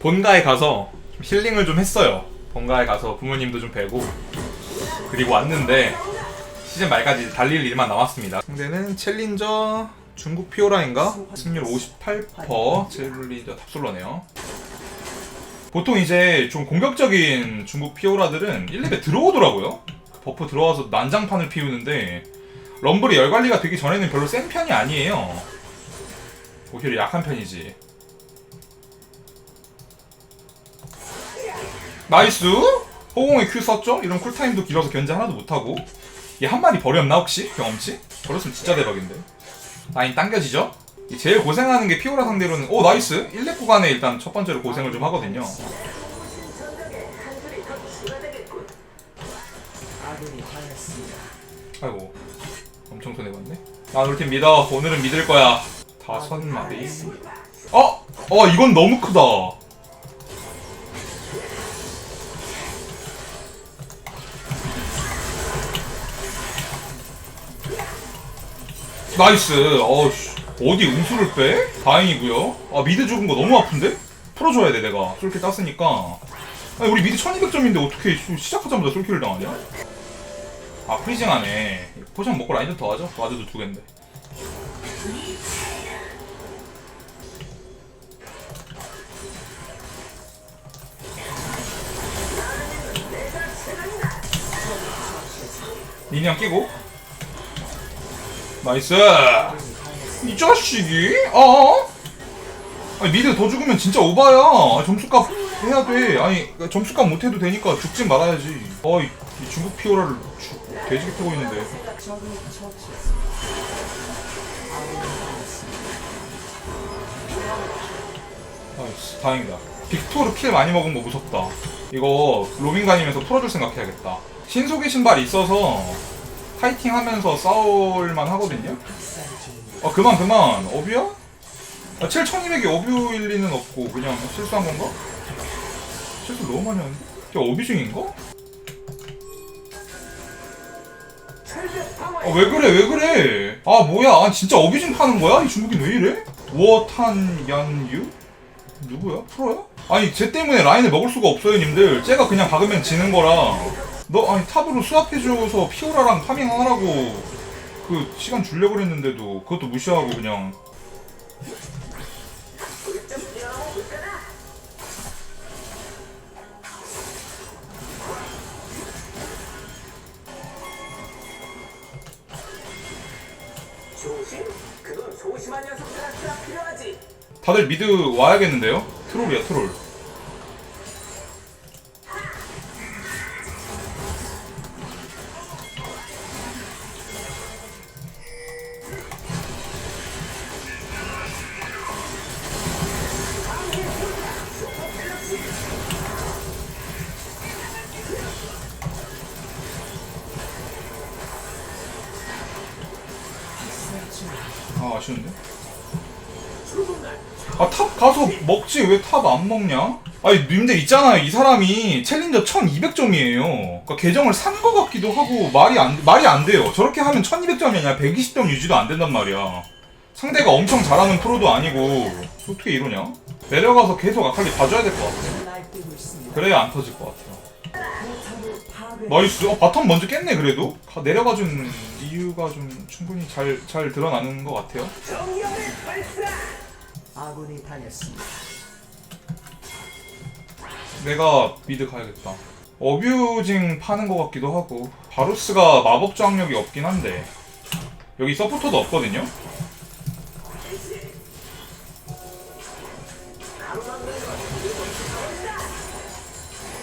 본가에 가서 좀 힐링을 좀 했어요. 본가에 가서 부모님도 좀 뵈고 그리고 왔는데 시즌 말까지 달릴 일만 남았습니다. 상대는 챌린저 중국 피오라인가? 승률 58% 챌린저 탑솔러네요. 보통 이제 좀 공격적인 중국 피오라들은 1렙에 들어오더라고요. 그 버프 들어와서 난장판을 피우는데 럼블이 열관리가 되기 전에는 별로 센 편이 아니에요. 오히려 약한 편이지. 나이스! 호공에 큐 썼죠? 이런 쿨타임도 길어서 견제 하나도 못하고 얘 한 마리 버렸나 혹시? 경험치? 버렸으면 진짜 대박인데 라인 당겨지죠? 이 제일 고생하는 게 피오라 상대로는 오 나이스! 1렙 구간에 일단 첫 번째로 고생을 좀 하거든요 아이고 엄청 손해봤네 아 우리 팀 믿어 오늘은 믿을 거야 다섯 마리 어! 어 이건 너무 크다 나이스. 어씨. 어디 음수를 빼? 다행이고요. 아 미드 죽은 거 너무 아픈데? 풀어줘야 돼 내가. 솔킬 땄으니까. 아니 우리 미드 1200점인데 어떻게 시작하자마자 솔킬을 당하냐? 아 프리징하네. 포션 먹고 라인전 더 하죠? 와드도 두 갠데. 미니언 끼고 나이스 이 자식이 어? 아니 미드 더 죽으면 진짜 오바야 점수값 해야 돼 아니 점수값 못해도 되니까 죽진 말아야지 어이 이 중국 피오라를 주, 돼지게 패고 있는데 나이스 다행이다 빅토르 킬 많이 먹은 거 무섭다 이거 로밍 다니면서 풀어줄 생각해야겠다 신속의 신발이 있어서 파이팅 하면서 싸울만 하거든요 아 그만 그만 어뷰야? 아 7200이 어뷰일 리는 없고 그냥 실수한 건가? 실수 너무 많이 하는데? 저 어뷰 중인가? 아 왜 그래 왜 그래 아 뭐야 아, 진짜 어뷰징 파는 거야? 이 중국인 왜 이래? 워탄 얀유? 누구야? 프로야? 아니 쟤 때문에 라인을 먹을 수가 없어요 님들 쟤가 그냥 박으면 지는 거라 너 아니 탑으로 수합해줘서 피오라랑 파밍하라고 그 시간 줄려 그랬는데도 그것도 무시하고 그냥 다들 미드 와야겠는데요? 트롤이야 트롤 탑 먹지? 왜 탑 안 먹냐? 아니 님들 있잖아요. 이 사람이 챌린저 1200점이에요. 그러니까 계정을 산 거 같기도 하고 말이 안 말이 안 돼요. 저렇게 하면 1200점이 아니라 120점 유지도 안 된단 말이야. 상대가 엄청 잘하는 프로도 아니고 어떻게 이러냐? 내려가서 계속 아칼리 봐줘야 될 것 같아. 그래야 안 터질 것 같아요. 나이스. 어, 바텀 먼저 깼네 그래도. 가- 내려가준 이유가 좀 충분히 잘, 잘 드러나는 것 같아요! 아군이 당했습니다. 내가 미드 가야겠다. 어뷰징 파는 것 같기도 하고 바루스가 마법 저항력이 없긴 한데 여기 서포터도 없거든요.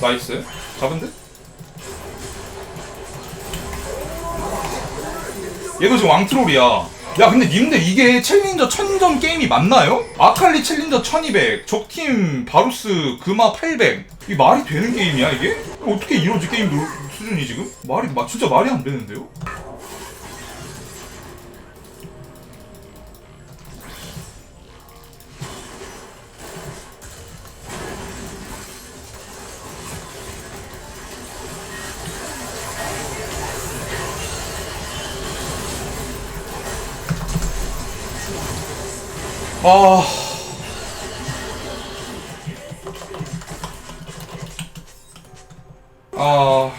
나이스 잡은 듯? 얘도 지금 왕트롤이야. 야 근데 님들 이게 챌린저 1000점 게임이 맞나요? 아칼리 챌린저 1200, 적팀 바루스 금화 800 이게 말이 되는 게임이야 이게? 어떻게 이러지 게임 노- 수준이 지금? 말이 마- 진짜 말이 안 되는데요? 아. 아,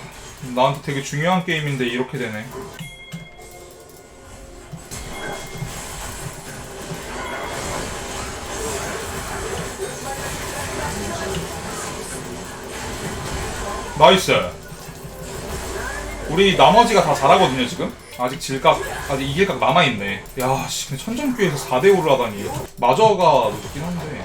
나한테 되게 중요한 게임인데 이렇게 되네. 나이스. 우리 나머지가 다 잘하거든요 지금. 아직 질각, 아직 이길각 남아있네. 야, 씨, 근데 천정교에서 4대5를 하다니. 마저가 늦긴 한데.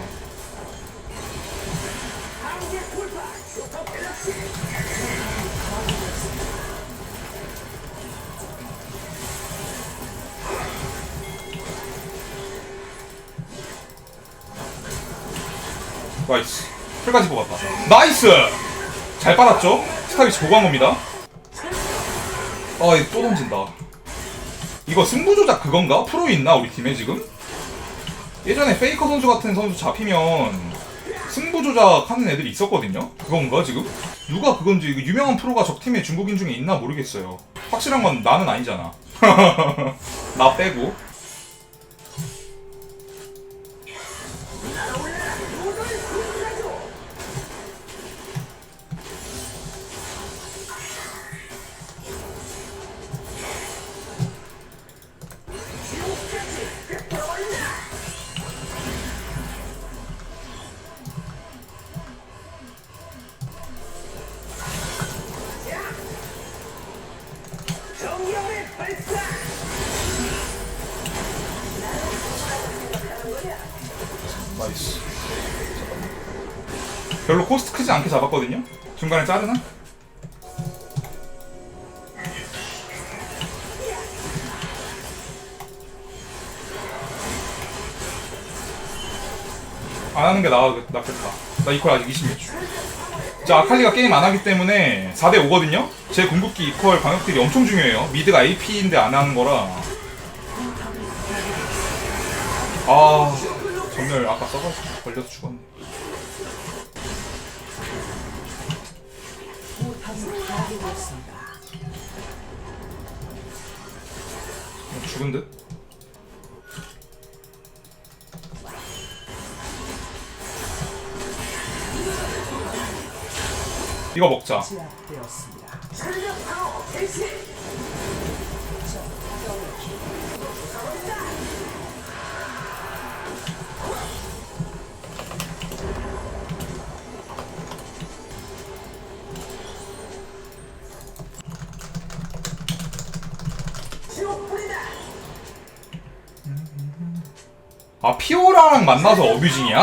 나이스. 풀까지 뽑았다. 나이스! 잘 빨았죠? 스타비치 보고 한 겁니다. 아, 이거 또 던진다. 이거 승부 조작 그건가? 프로 있나 우리 팀에 지금? 예전에 페이커 선수 같은 선수 잡히면 승부 조작 하는 애들이 있었거든요. 그건가 지금? 누가 그건지 유명한 프로가 적 팀에 중국인 중에 있나 모르겠어요. 확실한 건 나는 아니잖아. 나 빼고. 별로 코스트 크지 않게 잡았거든요. 중간에 자르나? 안 하는 게 나아, 낫겠다. 나 이퀄 아직 20몇 주. 자, 아칼리가 게임 안 하기 때문에 4대 5거든요? 제 궁극기 이퀄 방역들이 엄청 중요해요. 미드가 AP인데 안 하는 거라. 아, 전멸 아까 써가지고 걸려서 죽었네. 죽은 듯? 이거 먹자. 제압되었습니다. 전력 방어 개시! 아 피오라랑 만나서 어뷰징이야?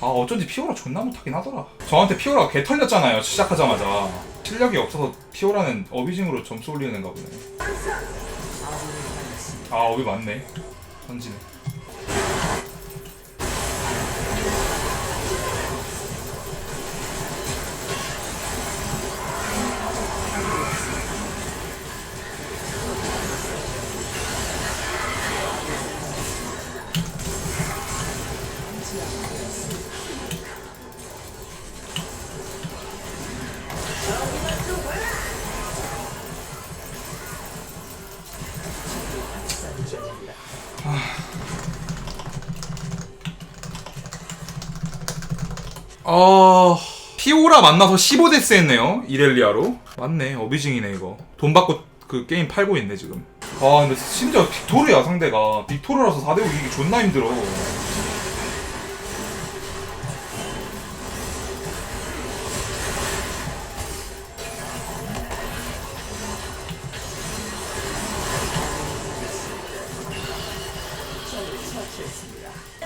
아 어쩐지 피오라 존나 못하긴 하더라. 저한테 피오라가 개 털렸잖아요. 시작하자마자. 실력이 없어서 피오라는 어뷰징으로 점수 올리는 가 보네. 아 어뷰 맞네. 던지네. 어 피오라 만나서 15데스 했네요 이렐리아로. 맞네 어비징이네 이거. 돈 받고 그 게임 팔고 있네 지금. 아 근데 심지어 빅토르야 상대가. 빅토르라서 4대5 이기기 존나 힘들어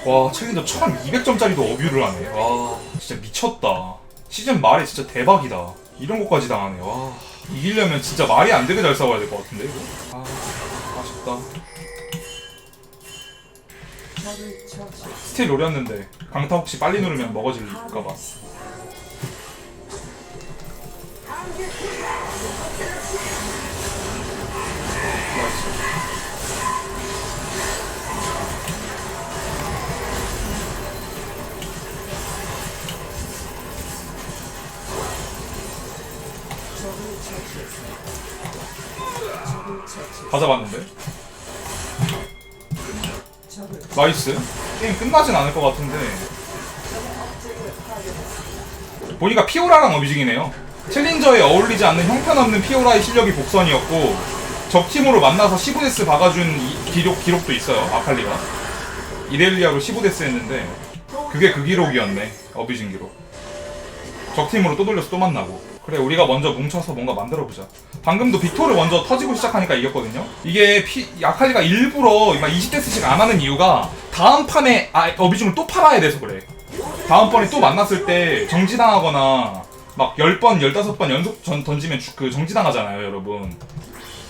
와 챌린저 1200점짜리도 어뷰를 하네. 와 진짜 미쳤다. 시즌 말에 진짜 대박이다. 이런 것까지 당하네. 와 이기려면 진짜 말이 안 되게 잘 싸워야 될 것 같은데 이거? 아 아쉽다. 스틸 노렸는데 강타 혹시 빨리 누르면 먹어질까봐 다 잡았는데 나이스. 게임 끝나진 않을 것 같은데. 보니까 피오라랑 어비징이네요. 챌린저에 어울리지 않는 형편없는 피오라의 실력이 복선이었고 적팀으로 만나서 15데스 박아준 이- 기록, 기록도 있어요. 아칼리가. 이렐리아로 15데스 했는데 그게 그 기록이었네. 어비징 기록. 적팀으로 또 돌려서 또 만나고. 그래 우리가 먼저 뭉쳐서 뭔가 만들어보자. 방금도 빅토르 먼저 터지고 시작하니까 이겼거든요. 이게 피, 아칼리가 일부러 막 20데스씩 안 하는 이유가 다음 판에 아, 어비징을 또 팔아야 돼서 그래. 다음번에 또 만났을 때 정지당하거나 막 10번, 15번 연속 전, 던지면 주- 그 정지당하잖아요, 여러분.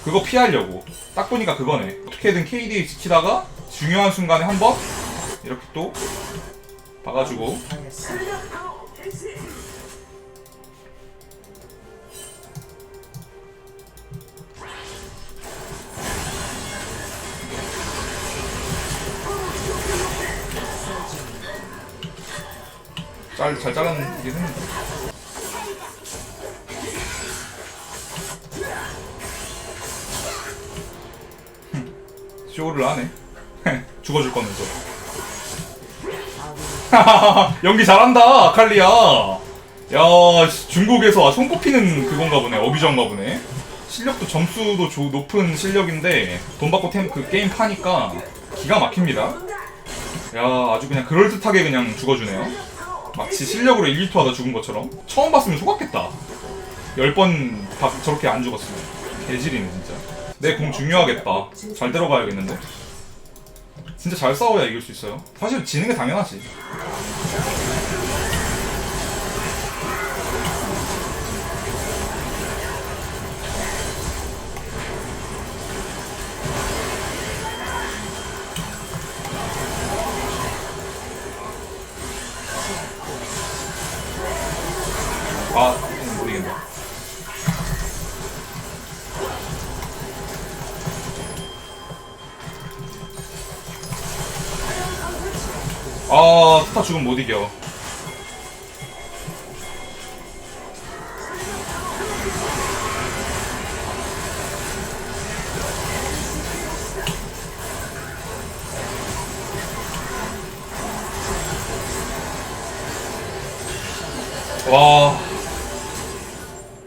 그거 피하려고. 딱 보니까 그거네. 어떻게든 KD 지키다가 중요한 순간에 한 번 이렇게 또 박아주고 잘, 잘 잘라내긴 했는데. 흠, 쇼를 하네. 죽어줄 거면서. 연기 잘한다, 아칼리야. 야, 씨, 중국에서 손꼽히는 그건가 보네, 어비전가 보네. 실력도 점수도 조- 높은 실력인데 돈 받고 템, 그 게임 파니까 기가 막힙니다. 야, 아주 그냥 그럴듯하게 그냥 죽어주네요. 마치 실력으로 1, 2투 하다 죽은 것처럼? 처음 봤으면 속았겠다. 10번 다 저렇게 안 죽었으면. 개질이네 진짜. 내 공 중요하겠다. 잘 들어가야겠는데? 진짜 잘 싸워야 이길 수 있어요. 사실 지는 게 당연하지 죽으면 못 이겨. 와.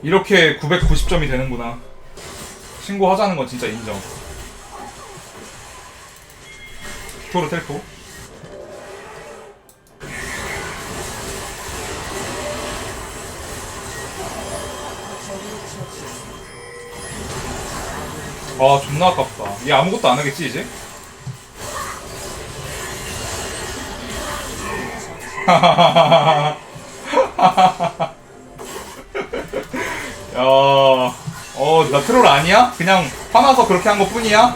이렇게 990점이 되는구나. 신고하자는 건 진짜 인정. 빅토르 텔포 아 존나 아깝다 얘 아무것도 안 하겠지 이제? 야, 어, 나 트롤 아니야? 그냥 화나서 그렇게 한 것 뿐이야?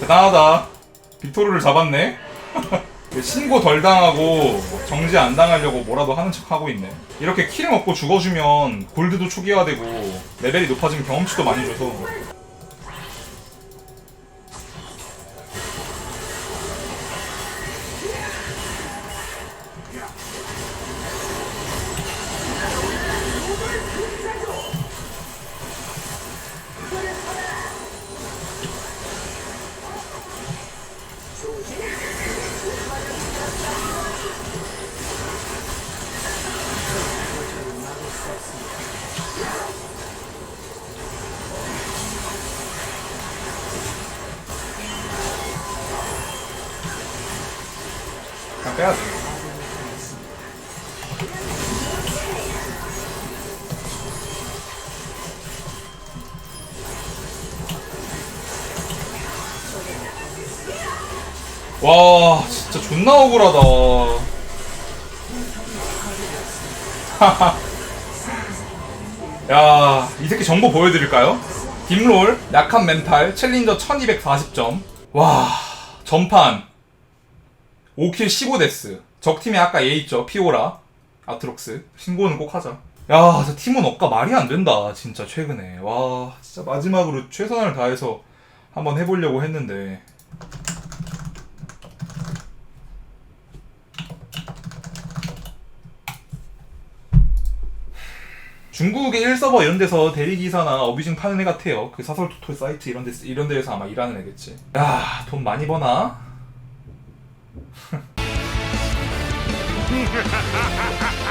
대단하다. 빅토르를 잡았네? 신고 덜 당하고 정지 안 당하려고 뭐라도 하는 척 하고 있네. 이렇게 킬 먹고 죽어주면 골드도 초기화되고 레벨이 높아지면 경험치도 많이 줘서 야지. 와, 진짜 존나 억울하다. 야, 이 새끼 정보 보여드릴까요? 딥롤, 약한 멘탈, 챌린저 1240점. 와, 전판 5킬 15데스. 적팀에 아까 얘 있죠. 피오라. 아트록스. 신고는 꼭 하자. 야, 저 팀원 억가 말이 안 된다. 진짜 최근에. 와, 진짜 마지막으로 최선을 다해서 한번 해보려고 했는데. 중국의 1서버 이런 데서 대리기사나 어비징 파는 애 같아요. 그 사설 토토 사이트 이런 데 이런 데에서 아마 일하는 애겠지. 야, 돈 많이 버나? Ha ha ha ha!